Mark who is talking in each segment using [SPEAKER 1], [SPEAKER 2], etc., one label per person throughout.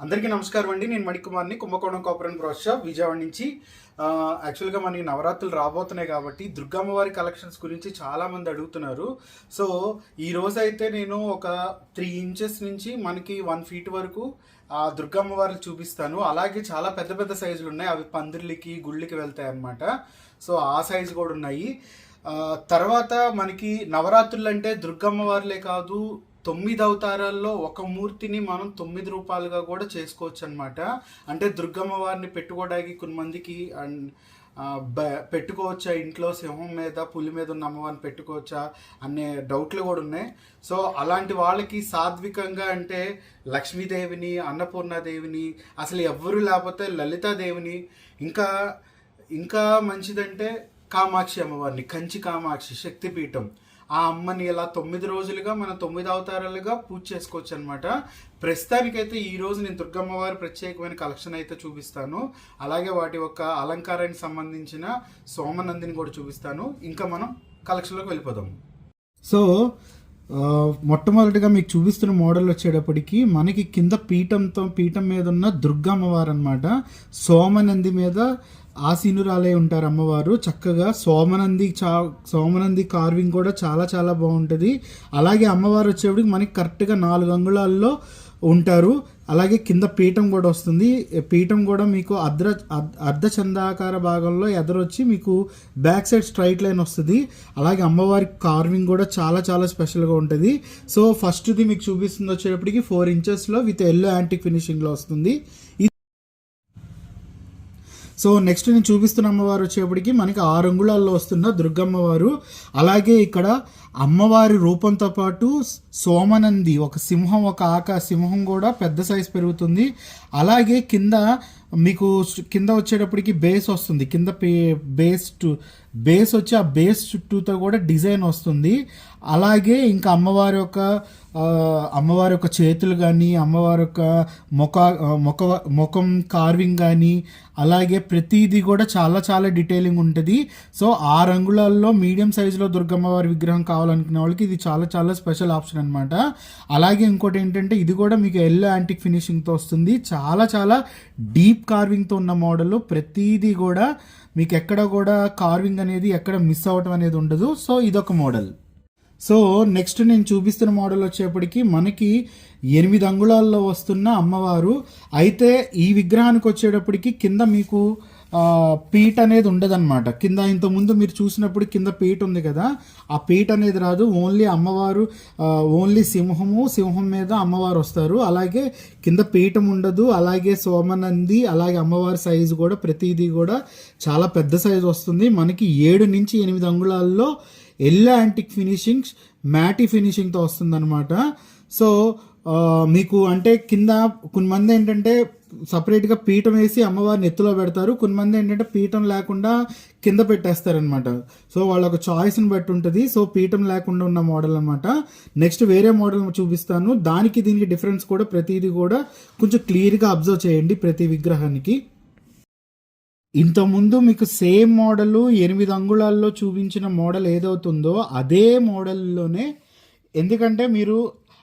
[SPEAKER 1] అందరికీ నమస్కారం అండి. నేను మణికుమార్ని కుంభకోణం కాపురం బ్రోస్ షాప్ విజయవాడ నుంచి. యాక్చువల్గా మనకి నవరాత్రులు రాబోతున్నాయి కాబట్టి దుర్గమ్మవారి కలెక్షన్స్ గురించి చాలామంది అడుగుతున్నారు. సో ఈ రోజు అయితే నేను ఒక త్రీ ఇంచెస్ నుంచి మనకి వన్ ఫీట్ వరకు ఆ దుర్గమ్మవారిని చూపిస్తాను. అలాగే చాలా పెద్ద పెద్ద సైజులు ఉన్నాయి. అవి పందిర్లకి గుళ్ళకి వెళ్తాయి అన్నమాట. సో ఆ సైజు కూడా ఉన్నాయి. తర్వాత మనకి నవరాత్రులు అంటే దుర్గమ్మవారులే కాదు తొమ్మిది అవతారాల్లో ఒక మూర్తిని మనం తొమ్మిది రూపాలుగా కూడా చేసుకోవచ్చు అనమాట అంటే దుర్గమ్మ వారిని పెట్టుకోవడానికి కొంతమందికి అండ్ పెట్టుకోవచ్చా ఇంట్లో సింహం మీద పులి మీద ఉన్న అమ్మవారిని పెట్టుకోవచ్చా అనే డౌట్లు కూడా ఉన్నాయి. సో అలాంటి వాళ్ళకి సాత్వికంగా అంటే లక్ష్మీదేవిని అన్నపూర్ణాదేవిని అసలు ఎవ్వరు లేకపోతే లలితాదేవిని ఇంకా ఇంకా మంచిదంటే కామాక్షి అమ్మవారిని కంచి కామాక్షి శక్తిపీఠం. ఆ అమ్మని ఇలా తొమ్మిది రోజులుగా మనం తొమ్మిది అవతారాలుగా పూజ చేసుకోవచ్చు అనమాట ప్రస్తుతానికైతే ఈ రోజు నేను దుర్గమ్మ వారి ప్రత్యేకమైన కలెక్షన్ అయితే చూపిస్తాను. అలాగే వాటి యొక్క అలంకారానికి సంబంధించిన సోమనందిని కూడా చూపిస్తాను. ఇంకా మనం కలెక్షన్లోకి వెళ్ళిపోదాము సో మొట్టమొదటిగా మీకు చూపిస్తున్న మోడల్ వచ్చేటప్పటికి మనకి కింద పీఠంతో పీఠం మీద ఉన్న దుర్గమ్మవారు అనమాట సోమనంది మీద ఆసీనురాలై ఉంటారు అమ్మవారు. చక్కగా సోమనంది చా సోమనంది కార్వింగ్ కూడా చాలా చాలా బాగుంటుంది. అలాగే అమ్మవారు వచ్చేప్పటికి మనకి కరెక్ట్గా నాలుగు అంగుళాల్లో ఉంటారు. అలాగే కింద పీఠం కూడా వస్తుంది. పీఠం కూడా మీకు అర్ధ అర్ధ చందాకార భాగంలో ఎదరొచ్చి మీకు బ్యాక్ సైడ్ స్ట్రైట్ లైన్ వస్తుంది. అలాగే అమ్మవారి కార్వింగ్ కూడా చాలా చాలా స్పెషల్గా ఉంటుంది. సో ఫస్ట్ది మీకు చూపిస్తుంది వచ్చేటప్పటికి ఫోర్ ఇంచెస్లో విత్ ఎల్లో యాంటిక్ ఫినిషింగ్లో వస్తుంది. సో నెక్స్ట్ నేను చూపిస్తున్న అమ్మవారు వచ్చేప్పటికి మనకి ఆరు అంగుళాల్లో వస్తున్న దుర్గమ్మవారు. అలాగే ఇక్కడ అమ్మవారి రూపంతో పాటు సోమనంది ఒక సింహం ఒక ఆక సింహం కూడా పెద్ద సైజ్ పెరుగుతుంది. అలాగే కింద మీకు కింద వచ్చేటప్పటికి బేస్ వస్తుంది. కింద పే బేస్ టు బేస్ వచ్చి ఆ బేస్ చుట్టూతో కూడా డిజైన్ వస్తుంది. అలాగే ఇంకా అమ్మవారి యొక్క అమ్మవారి యొక్క చేతులు కానీ అమ్మవారి యొక్క ముఖ ముఖ ముఖం కార్వింగ్ కానీ అలాగే ప్రతిదీ కూడా చాలా చాలా డీటెయిలింగ్ ఉంటుంది. సో ఆ రంగులలో మీడియం సైజులో దుర్గమ్మవారి విగ్రహం కావాలనుకునే వాళ్ళకి ఇది చాలా చాలా స్పెషల్ ఆప్షన్ అనమాట అలాగే ఇంకోటి ఏంటంటే ఇది కూడా మీకు ఎల్లో యాంటిక్ ఫినిషింగ్తో వస్తుంది. చాలా చాలా డీప్ కార్వింగ్తో ఉన్న మోడల్ ప్రతిదీ కూడా మీకు ఎక్కడ కూడా కార్వింగ్ అనేది ఎక్కడ మిస్ అవ్వటం అనేది ఉండదు. సో ఇదొక మోడల్ సో నెక్స్ట్ నేను చూపిస్తున్న మోడల్ వచ్చేప్పటికి మనకి ఎనిమిది అంగుళాల్లో వస్తున్న అమ్మవారు. అయితే ఈ విగ్రహానికి వచ్చేటప్పటికి కింద మీకు ఆ, పీట అనేది ఉండదన్నమాట. కింద ఇంతకుముందు మీరు చూసినప్పుడు కింద పీట ఉంది కదా ఆ పీట అనేది రాదు. ఓన్లీ అమ్మవారు ఓన్లీ సింహము సింహం మీద అమ్మవారు వస్తారు. అలాగే కింద పీఠం ఉండదు. అలాగే సోమనంది అలాగే అమ్మవారి సైజు కూడా ప్రతిదీ కూడా చాలా పెద్ద సైజు వస్తుంది. మనకి ఏడు నుంచి ఎనిమిది అంగుళాల్లో ఎల్లో యాంటిక్ ఫినిషింగ్స్ మ్యాటి ఫినిషింగ్తో వస్తుందన్నమాట. సో మీకు అంటే కింద కొంతమంది ఏంటంటే సపరేట్గా పీఠం వేసి అమ్మవారిని ఎత్తులో పెడతారు. కొంతమంది ఏంటంటే పీఠం లేకుండా కింద పెట్టేస్తారనమాట సో వాళ్ళ ఒక చాయిస్ని బట్టి ఉంటుంది. సో పీఠం లేకుండా ఉన్న మోడల్ అనమాట నెక్స్ట్ వేరే మోడల్ చూపిస్తాను. దానికి దీనికి డిఫరెన్స్ కూడా ప్రతిదీ కూడా కొంచెం క్లియర్గా అబ్జర్వ్ చేయండి ప్రతి విగ్రహానికి. ఇంతకుముందు మీకు సేమ్ మోడల్ ఎనిమిది అంగుళాల్లో చూపించిన మోడల్ ఏదవుతుందో అదే మోడల్లోనే ఎందుకంటే మీరు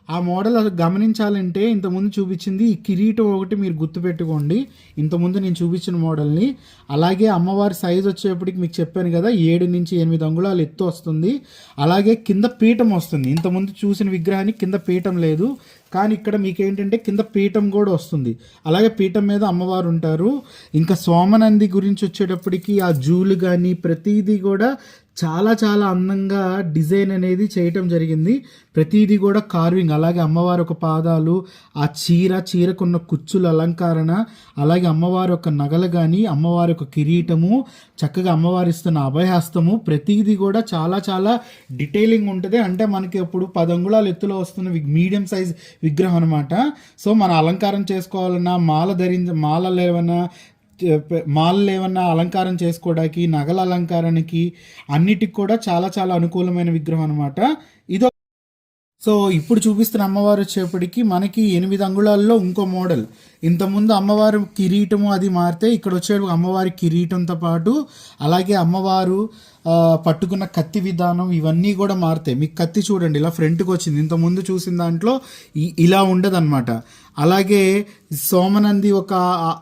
[SPEAKER 1] ఆ మోడల్ అది గమనించాలంటే ఇంతకుముందు చూపించింది ఈ కిరీటం ఒకటి మీరు గుర్తుపెట్టుకోండి. ఇంతకుముందు నేను చూపించిన మోడల్ని. అలాగే అమ్మవారి సైజ్ వచ్చేప్పటికి మీకు చెప్పాను కదా ఏడు నుంచి ఎనిమిది అంగుళాలు ఎత్తు వస్తుంది. అలాగే కింద పీఠం వస్తుంది. ఇంతకుముందు చూసిన విగ్రహానికి కింద పీఠం లేదు. కానీ ఇక్కడ మీకు ఏంటంటే కింద పీఠం కూడా వస్తుంది. అలాగే పీఠం మీద అమ్మవారు ఉంటారు. ఇంకా సోమనంది గురించి వచ్చేటప్పటికి ఆ జూలు కానీ ప్రతిదీ కూడా చాలా చాలా అందంగా డిజైన్ అనేది చేయటం జరిగింది. ప్రతిదీ కూడా కార్వింగ్ అలాగే అమ్మవారి ఒక పాదాలు ఆ చీర చీరకున్న కుచ్చుల అలంకరణ అలాగే అమ్మవారి యొక్క నగలు కానీ అమ్మవారి యొక్క కిరీటము చక్కగా అమ్మవారి ఇస్తున్న అభయహస్తము ప్రతిదీ కూడా చాలా చాలా డీటెయిలింగ్ ఉంటుంది. అంటే మనకి ఇప్పుడు పదంగుళాలు ఎత్తులో వస్తున్న మీడియం సైజ్ విగ్రహం అనమాట సో మన అలంకారం చేసుకోవాలన్నా మాల ధరించ మాల లేవన్నా మాలలు ఏమన్నా అలంకారం చేసుకోవడానికి నగల అలంకారానికి అన్నిటికి కూడా చాలా చాలా అనుకూలమైన విగ్రహం అనమాట ఇదో సో ఇప్పుడు చూపిస్తున్న అమ్మవారు వచ్చేప్పటికి మనకి ఎనిమిది అంగుళాల్లో ఇంకో మోడల్. ఇంతకుముందు అమ్మవారు కిరీటము అది మారితే ఇక్కడ వచ్చే అమ్మవారి కిరీటంతో పాటు అలాగే అమ్మవారు పట్టుకున్న కత్తి విధానం ఇవన్నీ కూడా మారుతాయి. మీకు కత్తి చూడండి ఇలా ఫ్రంట్కి వచ్చింది. ఇంత ముందు చూసిన దాంట్లో ఈ- ఇలా ఉండదన్నమాట. అలాగే సోమనంది ఒక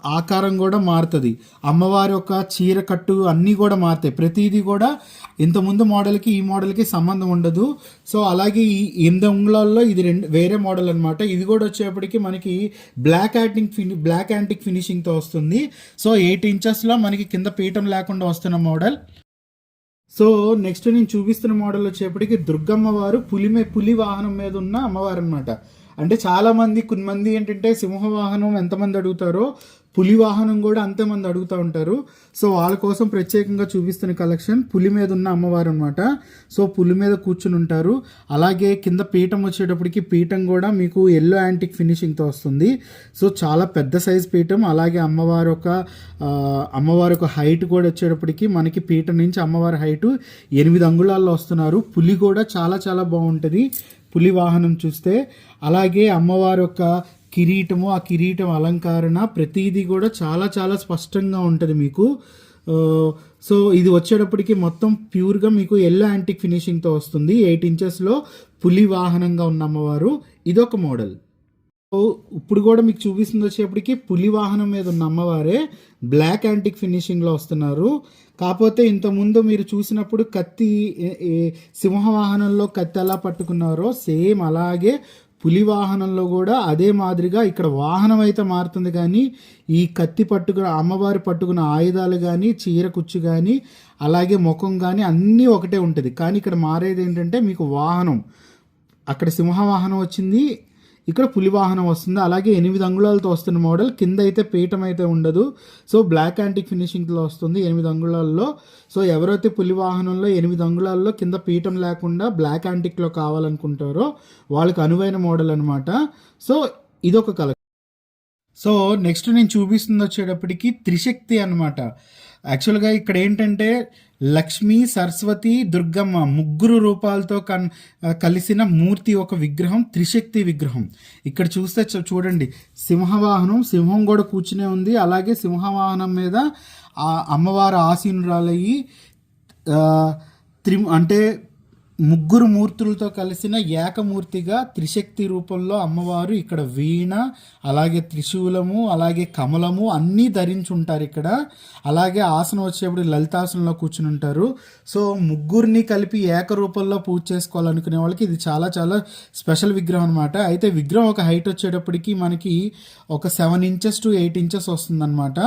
[SPEAKER 1] ఆకారం కూడా మారుతుంది. అమ్మవారి ఒక చీర కట్టు అన్నీ కూడా మారుతాయి. ప్రతిదీ కూడా ఇంతకుముందు మోడల్కి ఈ మోడల్కి సంబంధం ఉండదు. సో అలాగే ఈ ఎనిమిది ఉంగుళాల్లో ఇది రెండు వేరే మోడల్ అనమాట ఇది కూడా వచ్చేప్పటికి మనకి బ్లాక్ యాంటింగ్ ఫిని బ్లాక్ యాంటిక్ ఫినిషింగ్తో వస్తుంది. సో ఎయిట్ ఇంచెస్లో మనకి కింద పీఠం లేకుండా వస్తున్న మోడల్. సో నెక్స్ట్ నేను చూపిస్తున్న మోడల్ వచ్చేప్పటికి దుర్గమ్మ వారు పులి పులి వాహనం మీద ఉన్న అమ్మవారు అనమాట అంటే చాలామంది కొంతమంది కొన్ని మంది ఏంటంటే సింహవాహనం ఎంతమంది అడుగుతారో పులి వాహనం కూడా అంతమంది అడుగుతూ ఉంటారు. సో వాళ్ళ కోసం ప్రత్యేకంగా చూపిస్తున్న కలెక్షన్ పులి మీద ఉన్న అమ్మవారు అనమాట సో పులి మీద కూర్చుని ఉంటారు. అలాగే కింద పీఠం వచ్చేటప్పటికి పీఠం కూడా మీకు ఎల్లో యాంటిక్ ఫినిషింగ్తో వస్తుంది. సో చాలా పెద్ద సైజ్ పీఠం. అలాగే అమ్మవారు ఒక అమ్మవారి ఒక హైట్ కూడా వచ్చేటప్పటికి మనకి పీఠం నుంచి అమ్మవారి హైట్ ఎనిమిది అంగుళాల్లో వస్తున్నారు. పులి కూడా చాలా చాలా బాగుంటుంది. పులి వాహనం చూస్తే. అలాగే అమ్మవారి యొక్క కిరీటము ఆ కిరీటం అలంకరణ ప్రతిదీ కూడా చాలా చాలా స్పష్టంగా ఉంటుంది మీకు. సో ఇది వచ్చేటప్పటికి మొత్తం ప్యూర్గా మీకు ఎల్లో యాంటిక్ ఫినిషింగ్తో వస్తుంది. ఎయిట్ ఇంచెస్లో పులి వాహనంగా ఉన్న అమ్మవారు. ఇదొక మోడల్. సో ఇప్పుడు కూడా మీకు చూపిస్తుంది వచ్చేప్పటికి పులి వాహనం మీద ఉన్న అమ్మవారే బ్లాక్ యాంటిక్ ఫినిషింగ్లో వస్తున్నారు. కాకపోతే ఇంతకుముందు మీరు చూసినప్పుడు కత్తి సింహ వాహనంలో కత్తి ఎలా పట్టుకున్నారో సేమ్ అలాగే పులి వాహనంలో కూడా అదే మాదిరిగా ఇక్కడ వాహనం అయితే మారుతుంది కానీ ఈ కత్తి పట్టుకున్న అమ్మవారి పట్టుకున్న ఆయుధాలు కానీ చీర కుచ్చు కానీ అలాగే ముఖం కానీ అన్నీ ఒకటే ఉంటుంది. కానీ ఇక్కడ మారేది ఏంటంటే మీకు వాహనం. అక్కడ సింహ వాహనం వచ్చింది ఇక్కడ పులి వాహనం వస్తుంది. అలాగే ఎనిమిది అంగుళాలతో వస్తున్న మోడల్ కింద అయితే పీఠం అయితే ఉండదు. సో బ్లాక్ యాంటిక్ ఫినిషింగ్లో వస్తుంది ఎనిమిది అంగుళాల్లో. సో ఎవరైతే పులి వాహనంలో ఎనిమిది అంగుళాల్లో కింద పీఠం లేకుండా బ్లాక్ యాంటిక్లో కావాలనుకుంటారో వాళ్ళకి అనువైన మోడల్ అనమాట సో ఇదొక కలెక్షన్ సో నెక్స్ట్ నేను చూపిస్తుంది వచ్చేటప్పటికి త్రిశక్తి అనమాట యాక్చువల్గా ఇక్కడ ఏంటంటే లక్ష్మి సరస్వతి దుర్గమ్మ ముగ్గురు రూపాలతో కన్ కలిసిన మూర్తి ఒక విగ్రహం త్రిశక్తి విగ్రహం. ఇక్కడ చూస్తే చూడండి. సింహవాహనం సింహం కూడా కూర్చునే ఉంది. అలాగే సింహవాహనం మీద ఆ అమ్మవారు ఆసీనురాలయ్యి త్రి అంటే ముగ్గురు మూర్తులతో కలిసిన ఏకమూర్తిగా త్రిశక్తి రూపంలో అమ్మవారు ఇక్కడ వీణ అలాగే త్రిశూలము అలాగే కమలము అన్నీ ధరించి ఉంటారు ఇక్కడ. అలాగే ఆసనం వచ్చేప్పుడు లలితాసనంలో కూర్చుని ఉంటారు. సో ముగ్గురిని కలిపి ఏక రూపంలో పూజ చేసుకోవాలనుకునే వాళ్ళకి ఇది చాలా చాలా స్పెషల్ విగ్రహం అనమాట అయితే విగ్రహం ఒక హైట్ వచ్చేటప్పటికి మనకి ఒక seven inches to eight inches వస్తుందన్నమాట.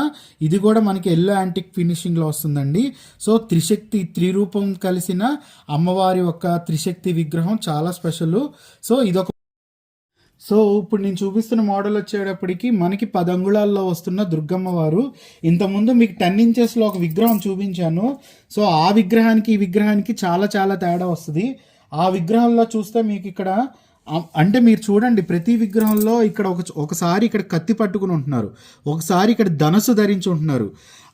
[SPEAKER 1] ఇది కూడా మనకి ఎల్లో యాంటిక్ ఫినిషింగ్లో వస్తుందండి. సో త్రిశక్తి త్రిరూపం కలిసిన అమ్మవారి యొక్క త్రిశక్తి విగ్రహం చాలా స్పెషల్. సో ఇదొక సో ఇప్పుడు నేను చూపిస్తున్న మోడల్ వచ్చేటప్పటికి మనకి పది అంగుళాల్లో వస్తున్న దుర్గమ్మ వారు. ఇంతకుముందు మీకు టెన్ ఇంచెస్లో ఒక విగ్రహం చూపించాను. సో ఆ విగ్రహానికి ఈ విగ్రహానికి చాలా చాలా తేడా వస్తుంది. ఆ విగ్రహంలో చూస్తే మీకు ఇక్కడ అంటే మీరు చూడండి ప్రతి విగ్రహంలో ఇక్కడ ఒక ఒకసారి ఇక్కడ కత్తి పట్టుకుని ఉంటున్నారు. ఒకసారి ఇక్కడ ధనస్సు ధరించి ఉంటున్నారు.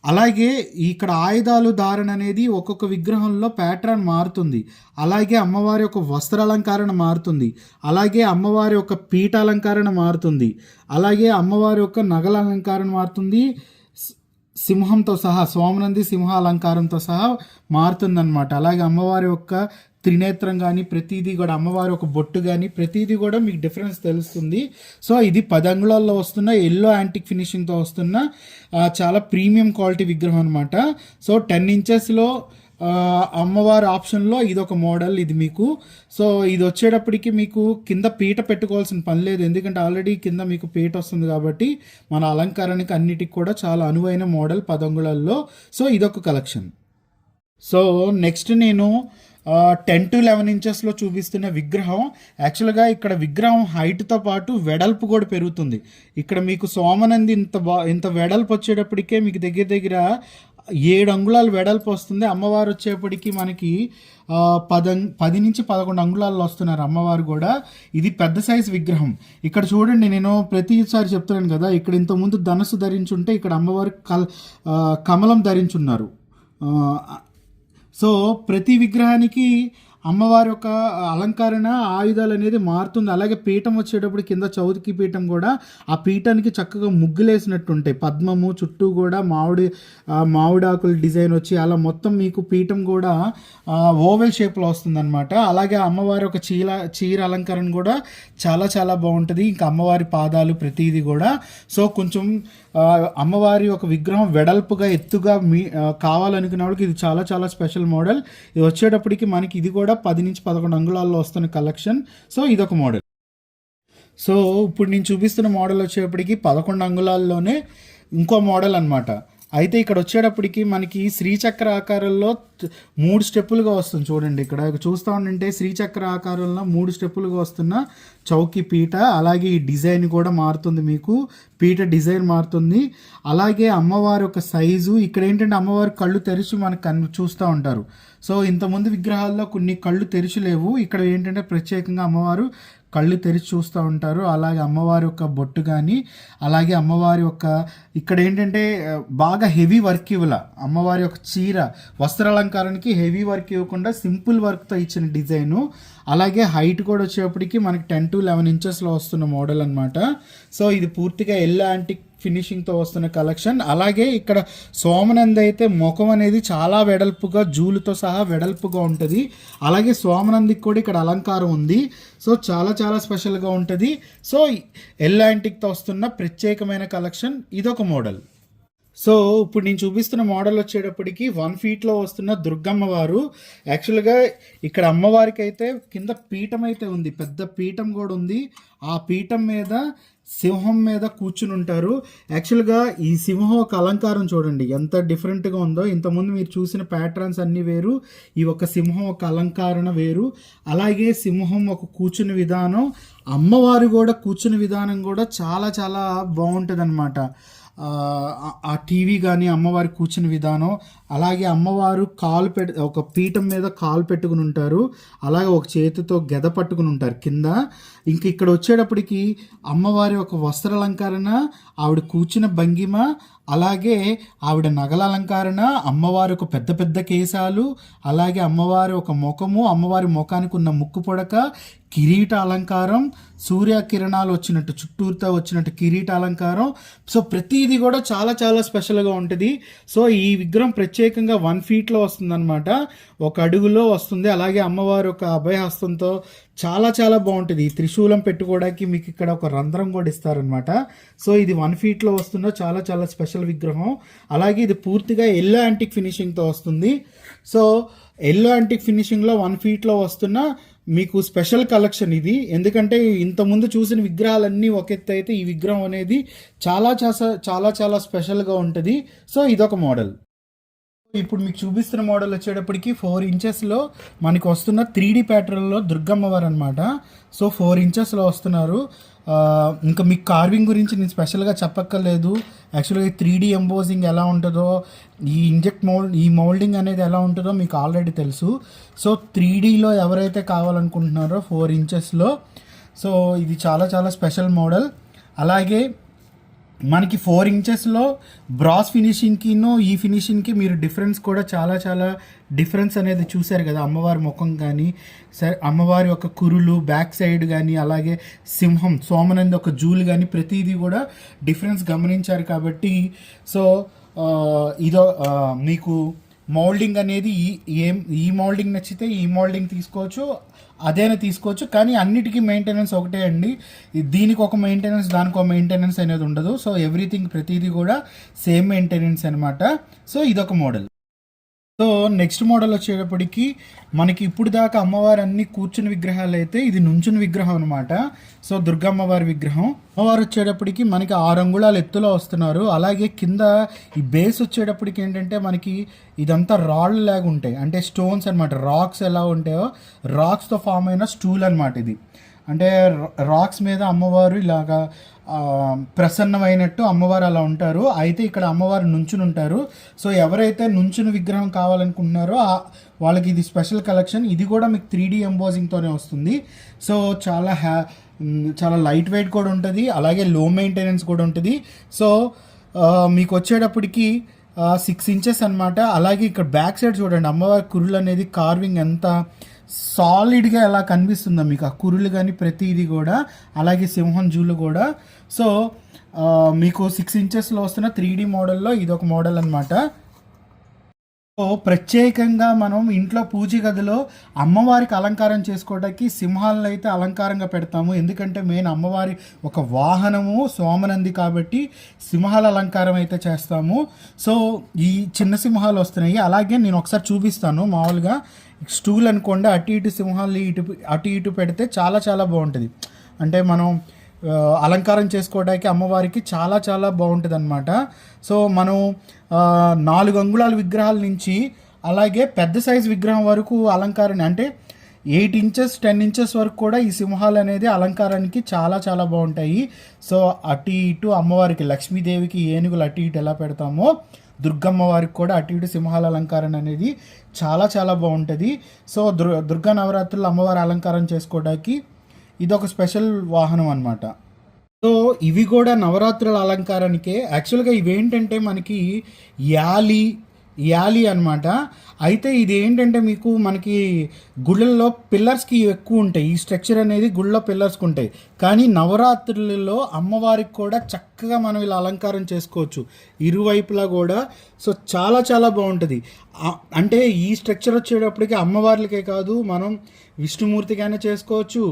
[SPEAKER 1] అలాగే ఇక్కడ ఆయుధాలు ధారణ అనేది ఒక్కొక్క విగ్రహంలో ప్యాటర్న్ మారుతుంది. అలాగే అమ్మవారి యొక్క వస్త్రాలంకరణ మారుతుంది. అలాగే అమ్మవారి యొక్క పీఠ అలంకరణ మారుతుంది. అలాగే అమ్మవారి యొక్క నగల అలంకారణ మారుతుంది. సింహంతో సహా సోమనంది సింహ అలంకారంతో సహా మారుతుందన్నమాట. అలాగే అమ్మవారి యొక్క త్రినేత్రం కానీ ప్రతిదీ కూడా అమ్మవారి ఒక బొట్టు కానీ ప్రతిదీ కూడా మీకు డిఫరెన్స్ తెలుస్తుంది. సో ఇది పది అంగుళాల్లో వస్తున్న ఎల్లో యాంటిక్ ఫినిషింగ్తో వస్తున్న చాలా ప్రీమియం క్వాలిటీ విగ్రహం అనమాట సో టెన్ ఇంచెస్లో అమ్మవారి ఆప్షన్లో ఇది ఒక మోడల్ ఇది మీకు. సో ఇది వచ్చేటప్పటికి మీకు కింద పీట పెట్టుకోవాల్సిన పని లేదు. ఎందుకంటే ఆల్రెడీ కింద మీకు పీట వస్తుంది కాబట్టి మన అలంకారానికి అన్నిటికి కూడా చాలా అనువైన మోడల్ పదంగుళాల్లో. సో ఇదొక కలెక్షన్ సో నెక్స్ట్ నేను టెన్ టు లెవెన్ ఇంచెస్లో చూపిస్తున్న విగ్రహం యాక్చువల్గా ఇక్కడ విగ్రహం హైట్తో పాటు వెడల్పు కూడా పెరుగుతుంది. ఇక్కడ మీకు సోమనంది ఇంత బా ఇంత వెడల్పు వచ్చేటప్పటికే మీకు దగ్గర దగ్గర ఏడు అంగుళాలు వెడల్పు వస్తుంది. అమ్మవారు వచ్చేప్పటికి మనకి పద పది నుంచి పదకొండు అంగుళాల్లో వస్తున్నారు అమ్మవారు కూడా. ఇది పెద్ద సైజ్ విగ్రహం. ఇక్కడ చూడండి నేను ప్రతిసారి చెప్తున్నాను కదా ఇక్కడ ఇంతకుముందు ధనస్సు ధరించుంటే ఇక్కడ అమ్మవారు కల్ కమలం ధరించున్నారు. సో ప్రతి విగ్రహానికి అమ్మవారి యొక్క అలంకరణ ఆయుధాలు అనేది మారుతుంది. అలాగే పీఠం వచ్చేటప్పుడు కింద చౌతికి పీఠం కూడా ఆ పీఠానికి చక్కగా ముగ్గులేసినట్టు ఉంటాయి పద్మము చుట్టూ కూడా మామిడి మామిడాకుల డిజైన్ వచ్చి అలా మొత్తం మీకు పీఠం కూడా ఓవెల్ షేప్లో వస్తుందన్నమాట. అలాగే అమ్మవారి ఒక చీర చీర అలంకరణ కూడా చాలా చాలా బాగుంటుంది. ఇంకా అమ్మవారి పాదాలు ప్రతిదీ కూడా. సో కొంచెం అమ్మవారి ఒక విగ్రహం వెడల్పుగా ఎత్తుగా మీ ఆ, కావాలనుకునే వాళ్ళకి ఇది చాలా చాలా స్పెషల్ మోడల్. ఇది వచ్చేటప్పటికి మనకి ఇది కూడా పది నుంచి పదకొండు అంగుళాల్లో వస్తున్న కలెక్షన్. సో ఇదొక మోడల్. సో ఇప్పుడు నేను చూపిస్తున్న మోడల్ వచ్చేప్పటికి పదకొండు అంగుళాల్లోనే ఇంకో మోడల్ అనమాట అయితే ఇక్కడ వచ్చేటప్పటికి మనకి శ్రీచక్ర ఆకారంలో మూడు స్టెప్పులుగా వస్తుంది చూడండి ఇక్కడ. చూస్తూ ఉంటే శ్రీచక్ర ఆకారంలో మూడు స్టెప్పులుగా వస్తున్న చౌకీ పీట అలాగే ఈ డిజైన్ కూడా మారుతుంది మీకు. పీట డిజైన్ మారుతుంది. అలాగే అమ్మవారి యొక్క సైజు ఇక్కడ ఏంటంటే అమ్మవారి కళ్ళు తెరిచి మనకు కన్ చూస్తూ ఉంటారు. సో ఇంతకుముందు విగ్రహాల్లో కొన్ని కళ్ళు తెరిచి లేవు. ఇక్కడ ఏంటంటే ప్రత్యేకంగా అమ్మవారు కళ్ళు తెరిచి చూస్తూ ఉంటారు. అలాగే అమ్మవారి యొక్క బొట్టు కానీ అలాగే అమ్మవారి యొక్క ఇక్కడ ఏంటంటే బాగా హెవీ వర్క్ ఇవ్వాల. అమ్మవారి యొక్క చీర వస్త్రాలంకారానికి హెవీ వర్క్ ఇవ్వకుండా సింపుల్ వర్క్తో ఇచ్చిన డిజైను. అలాగే హైట్ కూడా వచ్చేప్పటికి మనకి టెన్ టు లెవెన్ ఇంచెస్లో వస్తున్న మోడల్ అనమాట సో ఇది పూర్తిగా ఎల్లో యాంటిక్ ఫినిషింగ్తో వస్తున్న కలెక్షన్ అలాగే ఇక్కడ సోమనంది అయితే ముఖం అనేది చాలా వెడల్పుగా జూలుతో సహా వెడల్పుగా ఉంటుంది. అలాగే సోమనందికి కూడా ఇక్కడ అలంకారం ఉంది. సో చాలా చాలా స్పెషల్గా ఉంటుంది. సో ఎల్లాంటిక్తో వస్తున్న ప్రత్యేకమైన కలెక్షన్ ఇదొక మోడల్. సో ఇప్పుడు నేను చూపిస్తున్న మోడల్ వచ్చేటప్పటికి వన్ ఫీట్లో వస్తున్న దుర్గమ్మ వారు. యాక్చువల్గా ఇక్కడ అమ్మవారికి అయితే కింద పీఠం అయితే ఉంది. పెద్ద పీఠం కూడా ఉంది. ఆ పీఠం మీద సింహం మీద కూర్చుని ఉంటారు. యాక్చువల్గా ఈ సింహం ఒక అలంకారం చూడండి. ఎంత డిఫరెంట్గా ఉందో ఇంతకుముందు మీరు చూసిన ప్యాటర్న్స్ అన్నీ వేరు. ఈ ఒక సింహం ఒక అలంకరణ వేరు. అలాగే సింహం ఒక కూర్చుని విధానం అమ్మవారు కూడా కూర్చుని విధానం కూడా చాలా చాలా బాగుంటుంది అన్నమాట ఆ టీవీ కానీ అమ్మవారి కూర్చుని విధానం అలాగే అమ్మవారు కాలు పెట్ ఒక పీఠం మీద కాలు పెట్టుకుని ఉంటారు. అలాగే ఒక చేతితో గెద పట్టుకుని ఉంటారు కింద. ఇంక ఇక్కడ వచ్చేటప్పటికి అమ్మవారి ఒక వస్త్రాలంకరణ ఆవిడ కూర్చున్న భంగిమ అలాగే ఆవిడ నగల అలంకరణ అమ్మవారి ఒక పెద్ద పెద్ద కేశాలు అలాగే అమ్మవారి ఒక ముఖము అమ్మవారి ముఖానికి ఉన్న ముక్కు పొడక కిరీట అలంకారం సూర్య కిరణాలు వచ్చినట్టు చుట్టూరుతో వచ్చినట్టు కిరీట అలంకారం. సో ప్రతిదీ కూడా చాలా చాలా స్పెషల్గా ఉంటుంది. సో ఈ విగ్రహం ప్రత్యేకంగా వన్ ఫీట్లో వస్తుందన్నమాట. ఒక అడుగులో వస్తుంది. అలాగే అమ్మవారు ఒక అభయహస్తంతో చాలా చాలా బాగుంటుంది. ఈ త్రిశూలం పెట్టుకోవడానికి మీకు ఇక్కడ ఒక రంధ్రం కూడా ఇస్తారనమాట సో ఇది వన్ ఫీట్లో వస్తున్న చాలా చాలా స్పెషల్ విగ్రహం. అలాగే ఇది పూర్తిగా ఎల్లో యాంటిక్ ఫినిషింగ్తో వస్తుంది. సో ఎల్లో యాంటిక్ ఫినిషింగ్లో వన్ ఫీట్లో వస్తున్న మీకు స్పెషల్ కలెక్షన్ ఇది. ఎందుకంటే ఇంతకుముందు చూసిన విగ్రహాలన్నీ ఒక ఎత్తు అయితే ఈ విగ్రహం అనేది చాలా చాలా చాలా చాలా స్పెషల్గా ఉంటుంది. సో ఇదొక మోడల్ ఇప్పుడు మీకు చూపిస్తున్న మోడల్ వచ్చేటప్పటికి ఫోర్ ఇంచెస్లో మనకి వస్తున్న త్రీ డీ ప్యాటర్న్లో దుర్గమ్మవారు అనమాట సో ఫోర్ ఇంచెస్లో వస్తున్నారు. ఇంకా మీకు కార్వింగ్ గురించి నేను స్పెషల్గా చెప్పక్కర్లేదు. యాక్చువల్గా త్రీ డీ ఎంబోజింగ్ ఎలా ఉంటుందో ఈ ఇంజెక్ట్ మోల్డ్ ఈ మోల్డింగ్ అనేది ఎలా ఉంటుందో మీకు ఆల్రెడీ తెలుసు. సో త్రీ డీలో ఎవరైతే కావాలనుకుంటున్నారో ఫోర్ ఇంచెస్లో సో ఇది చాలా చాలా స్పెషల్ మోడల్ అలాగే మనకి ఫోర్ ఇంచెస్లో బ్రాస్ ఫినిషింగ్కిను ఈ ఫినిషింగ్కి మీరు డిఫరెన్స్ కూడా చాలా చాలా డిఫరెన్స్ అనేది చూశారు కదా అమ్మవారి ముఖం కానీ సరే అమ్మవారి యొక్క కురులు బ్యాక్ సైడ్ కానీ అలాగే సింహం సోమనంది ఒక జూలు కానీ ప్రతిదీ కూడా డిఫరెన్స్ గమనించారు కాబట్టి. సో ఇదో మీకు మౌల్డింగ్ అనేది ఈ ఏం ఈ మౌల్డింగ్ నచ్చితే ఈ మౌల్డింగ్ తీసుకోవచ్చు. అదేనా తీసుకోవచ్చు కానీ అన్నిటికీ మెయింటెనెన్స్ ఒకటే అండి. దీనికి ఒక మెయింటెనెన్స్ దానికి ఒక మెయింటెనెన్స్ అనేది ఉండదు. సో ఎవ్రీథింగ్ ప్రతిదీ కూడా సేమ్ మెయింటెనెన్స్ అనమాట సో ఇదొక మోడల్ సో నెక్స్ట్ మోడల్ వచ్చేటప్పటికి మనకి ఇప్పుడు దాకా అమ్మవారు అన్ని కూర్చుని విగ్రహాలు అయితే ఇది నుంచుని విగ్రహం అనమాట సో దుర్గమ్మవారి విగ్రహం. అమ్మవారు వచ్చేటప్పటికి మనకి ఆరు అంగుళాలు ఎత్తులో వస్తున్నారు. అలాగే కింద ఈ బేస్ వచ్చేటప్పటికి ఏంటంటే మనకి ఇదంతా రాళ్ళు లాగా ఉంటాయి. అంటే స్టోన్స్ అనమాట రాక్స్ ఎలా ఉంటాయో రాక్స్తో ఫామ్ అయిన స్టూల్ అనమాట ఇది. అంటే రాక్స్ మీద అమ్మవారు ఇలాగా ప్రసన్నమైనట్టు అమ్మవారు అలా ఉంటారు. అయితే ఇక్కడ అమ్మవారు నుంచుని ఉంటారు. సో ఎవరైతే నుంచుని విగ్రహం కావాలనుకుంటున్నారో వాళ్ళకి ఇది స్పెషల్ కలెక్షన్ ఇది కూడా మీకు త్రీ డీ ఎంబోజింగ్తోనే వస్తుంది. సో చాలా హ్యా చాలా లైట్ వెయిట్ కూడా ఉంటుంది. అలాగే లో మెయింటెనెన్స్ కూడా ఉంటుంది. సో మీకు వచ్చేటప్పటికి సిక్స్ ఇంచెస్ అన్నమాట. అలాగే ఇక్కడ బ్యాక్ సైడ్ చూడండి. అమ్మవారి కురులు అనేది కార్వింగ్ ఎంత సాలిడ్గా ఎలా కనిపిస్తుందో మీకు ఆ కురులు కానీ ప్రతిదీ కూడా అలాగే సింహం జూలు కూడా. సో మీకు సిక్స్ ఇంచెస్లో వస్తున్న త్రీ డీ మోడల్లో ఇది ఒక మోడల్ అనమాట ప్రత్యేకంగా మనం ఇంట్లో పూజ గదిలో అమ్మవారికి అలంకారం చేసుకోవడానికి సింహాలను అయితే అలంకారంగా పెడతాము. ఎందుకంటే మెయిన్ అమ్మవారి ఒక వాహనము సోమనంది కాబట్టి సింహాల అలంకారం అయితే చేస్తాము. సో ఈ చిన్న సింహాలు వస్తున్నాయి. అలాగే నేను ఒకసారి చూపిస్తాను మామూలుగా. స్టూల్ అనుకోండి అటు ఇటు సింహాలు ఇటు అటు ఇటు పెడితే చాలా చాలా బాగుంటుంది. అంటే మనం అలంకారం చేసుకోవడానికి అమ్మవారికి చాలా చాలా బాగుంటుంది అనమాట సో మనం నాలుగు అంగుళాల విగ్రహాల నుంచి అలాగే పెద్ద సైజు విగ్రహం వరకు అలంకారం అంటే ఎయిట్ ఇంచెస్ టెన్ ఇంచెస్ వరకు కూడా ఈ సింహాలు అనేది అలంకారానికి చాలా చాలా బాగుంటాయి. సో అటు ఇటు అమ్మవారికి లక్ష్మీదేవికి ఏనుగులు అటు ఇటు ఎలా పెడతామో దుర్గమ్మ వారికి కూడా అటు ఇటు సింహాల అలంకారం అనేది చాలా చాలా బాగుంటుంది. సో దుర్ దుర్గా నవరాత్రులు అమ్మవారి అలంకారం చేసుకోవడానికి ఇది ఒక స్పెషల్ వాహనం అనమాట సో ఇవి కూడా నవరాత్రుల అలంకారానికే. యాక్చువల్గా ఇవేంటంటే మనకి యాలి యాలి అన్నమాట. అయితే ఇది ఏంటంటే మీకు మనకి గుళ్ళల్లో పిల్లర్స్కి ఎక్కువ ఉంటాయి ఈ స్ట్రక్చర్ అనేది గుళ్ళో పిల్లర్స్కి ఉంటాయి కానీ నవరాత్రులలో అమ్మవారికి కూడా చక్కగా మనం ఇలా అలంకారం చేసుకోవచ్చు. ఇరువైపులా కూడా. సో చాలా చాలా బాగుంటుంది. అంటే ఈ స్ట్రక్చర్ వచ్చేటప్పటికి అమ్మవార్లకే కాదు మనం విష్ణుమూర్తికైనా చేసుకోవచ్చు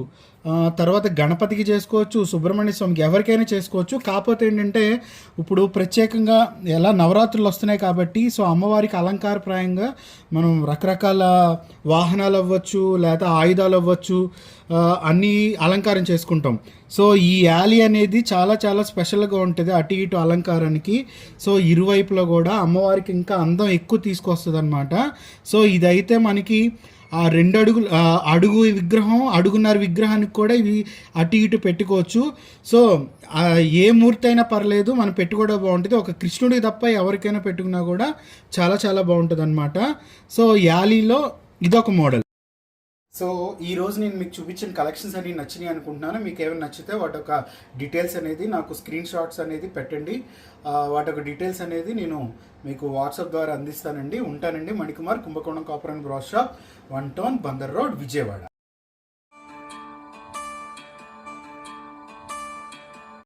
[SPEAKER 1] తర్వాత గణపతికి చేసుకోవచ్చు సుబ్రహ్మణ్య స్వామికి ఎవరికైనా చేసుకోవచ్చు. కాకపోతే ఏంటంటే ఇప్పుడు ప్రత్యేకంగా ఎలా నవరాత్రులు వస్తున్నాయి కాబట్టి సో అమ్మవారికి అలంకారప్రాయంగా మనం రకరకాల వాహనాలు అవ్వచ్చు లేదా ఆయుధాలు అవ్వచ్చు అన్నీ అలంకారం చేసుకుంటాం. సో ఈ యాలీ అనేది చాలా చాలా స్పెషల్గా ఉంటుంది అటు ఇటు అలంకారానికి. సో ఇరువైపులో కూడా అమ్మవారికి ఇంకా అందం ఎక్కువ తీసుకొస్తుంది అనమాట సో ఇదైతే మనకి ఆ రెండు అడుగులు అడుగు విగ్రహం అడుగున్నర విగ్రహానికి కూడా ఇవి అటు ఇటు పెట్టుకోవచ్చు. సో ఏ మూర్తి అయినా పర్లేదు మనం పెట్టుకోవడం బాగుంటుంది. ఒక కృష్ణుడికి తప్ప ఎవరికైనా పెట్టుకున్నా కూడా చాలా చాలా బాగుంటుంది అనమాట సో యాలీలో ఇదొక మోడల్. సో ఈ రోజు నేను మీకు చూపించిన కలెక్షన్స్ అన్ని నచ్చినాయి అనుకుంటున్నాను. మీకు ఏమైనా నచ్చితే వాటి యొక్క డీటెయిల్స్ అనేది నాకు స్క్రీన్ షాట్స్ అనేది పెట్టండి. వాటి యొక్క డీటెయిల్స్ అనేది నేను మీకు వాట్సాప్ ద్వారా అందిస్తానండి. ఉంటానండి Manikumar Kumbakonam copper and brass shop one town Bandar road Vijayawada.